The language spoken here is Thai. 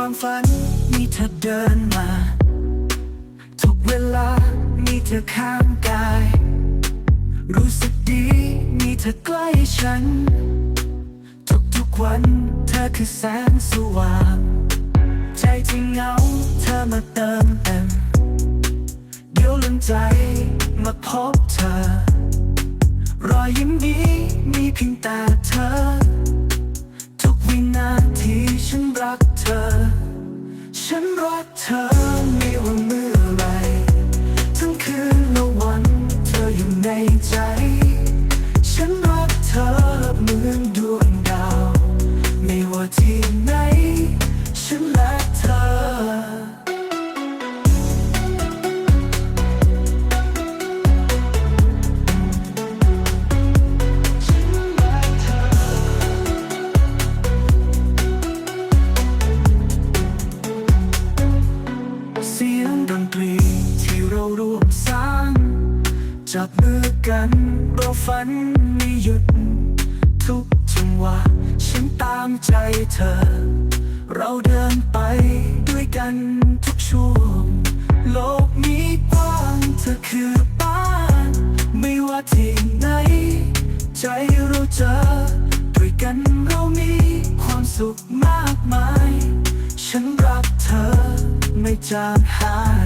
ความฝันมีเธอเดินมา ทุกเวลามีเธอข้างกาย รู้สึกดีมีเธอใกล้ฉัน ทุกๆวันเธอคือแสงสว่าง ใจที่เหงาเธอมาเติมเต็มเดี๋ยวลืมใจมาพบเธอ รอยยิ้มนี้มีเพียงแต่เธอ ฉันรักเธอไม่ว่ามือ ร่วมสร้าง จับมือกันเราฝันไม่หยุด ทุกจังหวะฉันตามใจเธอ เราเดินไปด้วยกันทุกช่วง โลกนี้กว้างเธอคือบ้าน ไม่ว่าที่ไหน ใจเราเจอด้วยกันเรามีความสุขมากมาย ฉันรักเธอไม่จางหาย